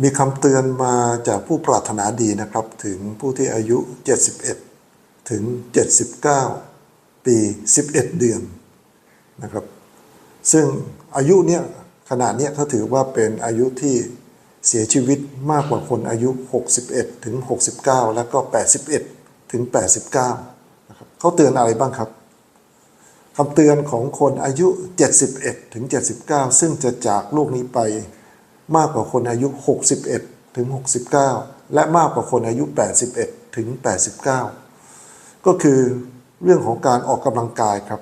มีคำเตือนมาจากผู้ปรารถนาดีนะครับ ถึงผู้ที่อายุ 71 ถึง 79 ปี 11 เดือนนะครับ ซึ่งอายุเนี่ยขนาดเนี้ยเขาถือว่าเป็นอายุที่เสียชีวิตมากกว่าคนอายุ 61 ถึง 69 แล้วก็ 81 ถึง 89 นะครับเขาเตือนอะไรบ้างครับคำเตือนของคนอายุ 71 ถึง 79 ซึ่งจะจากโลกนี้ไป มากกว่าคนอายุ 61 ถึง 69 และมากกว่าคนอายุ 81 ถึง 89 ก็คือเรื่องของการออกกำลังกายครับ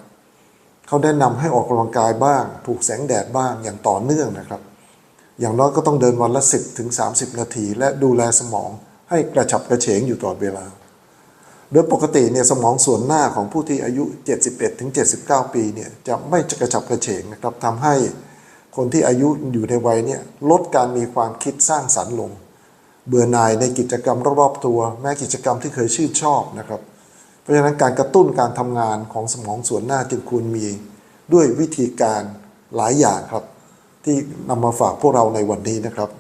เขาแนะนำให้ออกกำลังกายบ้าง ถูกแสงแดดบ้างอย่างต่อเนื่องนะครับ อย่างน้อยก็ต้องเดินวันละ 10 ถึง 30 นาที และดูแลสมองให้กระฉับกระเฉงอยู่ตลอดเวลา โดยปกติเนี่ยสมองส่วนหน้าของผู้ที่อายุ 71 ถึง 79 ปีเนี่ยจะไม่กระฉับกระเฉงนะครับทำให้ คนที่อายุอยู่ในวัยเนี่ยลดการมีความคิดสร้างสรรค์ลง เบื่อหน่ายในกิจกรรมรอบๆตัว แม้กิจกรรมที่เคยชื่นชอบนะครับ เพราะฉะนั้นการกระตุ้นการทำงานของสมองส่วนหน้าจึงควรมีด้วยวิธีการหลายอย่างครับ ที่นำมาฝากพวกเราในวันนี้นะครับ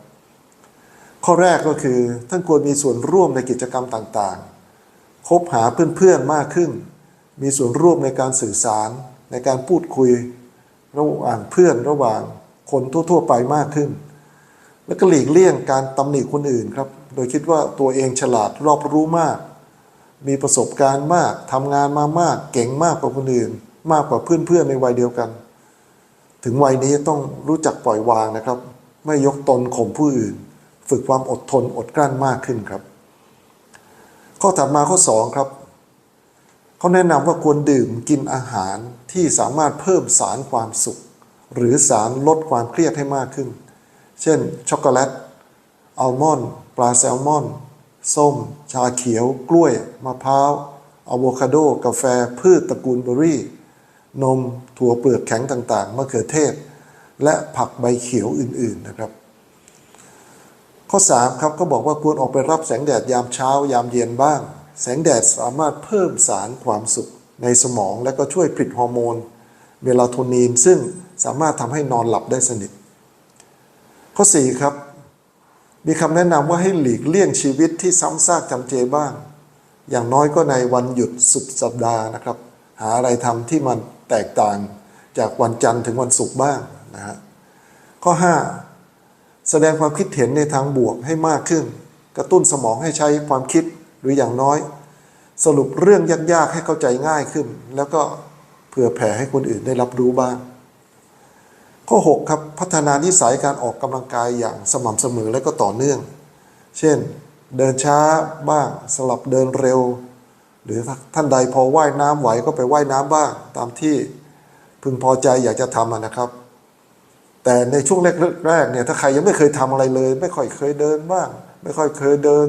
ข้อแรกก็คือท่านควรมีส่วนร่วมในกิจกรรมต่างๆ คบหาเพื่อนๆมากขึ้น มีส่วนร่วมในการสื่อสารในการพูดคุย ระหว่างเพื่อนระหว่างคนทั่ว ๆ ไปมากขึ้น แล้วก็หลีกเลี่ยงการตำหนิคนอื่นครับ โดยคิดว่าตัวเองฉลาดรอบรู้มาก มีประสบการณ์มากทำงานมามาก เก่งมากกว่าคนอื่น มากกว่าเพื่อนๆในวัยเดียวกัน ถึงวัยนี้ต้องรู้จักปล่อยวางนะครับ ไม่ยกตนข่มผู้อื่น ฝึกความอดทนอดกลั้นมากขึ้นครับ ข้อถัดมาข้อ 2 ครับ เขาแนะนำว่าควรดื่มกินอาหารที่สามารถเพิ่มสารความสุข หรือสารลดความเครียดให้มากขึ้น เช่น ช็อกโกแลตอัลมอนด์ปลาแซลมอนส้ม ชาเขียว กล้วย มะพร้าวอะโวคาโด กาแฟ พืชตระกูลเบอร์รี่ นม ถั่วเปลือกแข็งต่าง ๆ มะเขือเทศ และผักใบเขียวอื่น ๆ นะครับ ข้อ 3 ครับก็บอกว่าควรออกไปรับแสงแดดยามเช้ายามเย็นบ้าง แสงแดดสามารถเพิ่มสารความสุขในสมองและก็ช่วยผลิตฮอร์โมนเมลาโทนินซึ่งสามารถทำให้นอนหลับได้สนิท ข้อ 4 ครับ มีคำแนะนำว่าให้หลีกเลี่ยงชีวิตที่ซ้ำซากจำเจบ้าง อย่างน้อยก็ในวันหยุดสุดสัปดาห์นะครับ หาอะไรทำที่มันแตกต่างจากวันจันทร์ถึงวันศุกร์บ้างนะฮะข้อ 5 แสดงความคิดเห็นในทางบวกให้มากขึ้น กระตุ้นสมองให้ใช้ความคิด หรืออย่างน้อย สรุปเรื่องยากๆให้เข้าใจง่ายขึ้น แล้วก็เผื่อแผ่ให้คนอื่นได้รับรู้บ้าง ข้อ 6 ครับพัฒนานิสัยการออกกำลังกายอย่างสม่ำเสมอและก็ต่อเนื่อง เช่น เดินช้าบ้างสลับเดินเร็ว หรือท่านใดพอว่ายน้ำไหวก็ไปว่ายน้ำบ้าง ตามที่พึงพอใจอยากจะทำนะครับแต่ในช่วงแรกๆเนี่ยถ้าใครยังไม่เคยทำอะไรเลย ไม่ค่อยเคยเดินบ้าง ไม่ค่อยเคยเดิน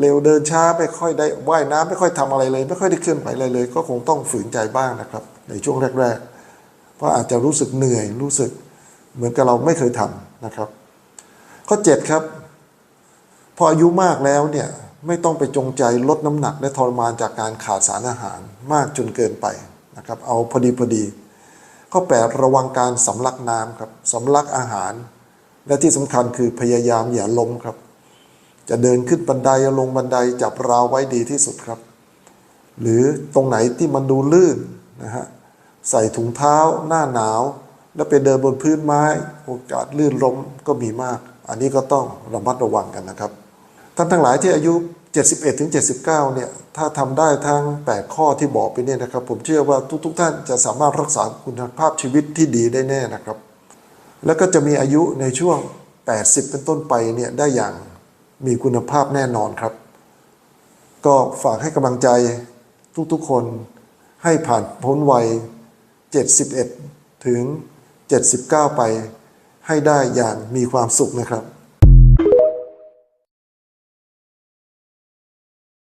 เร็วเดินช้าไม่ค่อยได้ว่ายน้ำไม่ค่อยทำอะไรเลย ไม่ค่อยได้เคลื่อนไหวอะไรเลย ก็คงต้องฝืนใจบ้างนะครับ ในช่วงแรก ๆ เพราะอาจจะรู้สึกเหนื่อยรู้สึกเหมือนกับเราไม่เคยทำนะครับ ข้อ 7 ครับ พออายุมากแล้วเนี่ยไม่ต้องไปจงใจลดน้ำหนักและทรมานจากการขาดสารอาหารมากจนเกินไปนะครับ เอาพอดีพอดีข้อ 8 ระวังการสำลักน้ำครับสำลักอาหาร และที่สำคัญคือพยายามอย่าล้มครับ จะเดินขึ้นบันไดลงบันไดจับราวไว้ดีที่สุดครับ หรือตรงไหนที่มันดูลื่นนะฮะใส่ถุงเท้าหน้าหนาว แล้วไปเดินบนพื้นไม้ โอกาสลื่นล้มก็มีมาก อันนี้ก็ต้องระมัดระวังกันนะครับท่านทั้งหลายที่อายุ 71ถึง79 เนี่ย ถ้าทำได้ทั้ง 8 ข้อที่บอกไปเนี่ยนะครับ ผมเชื่อว่าทุกๆทท่านจะสามารถรักษาคุณภาพชีวิตที่ดีได้แน่นะครับ แล้วก็จะมีอายุในช่วง 80 เป็นต้นไปเนี่ยได้อย่าง มีคุณภาพแน่นอนครับ ก็ฝากให้กำลังใจทุกๆคนให้ผ่านพ้นวัย 71 ถึง 79 ไปให้ได้อย่างมีความสุขนะครับ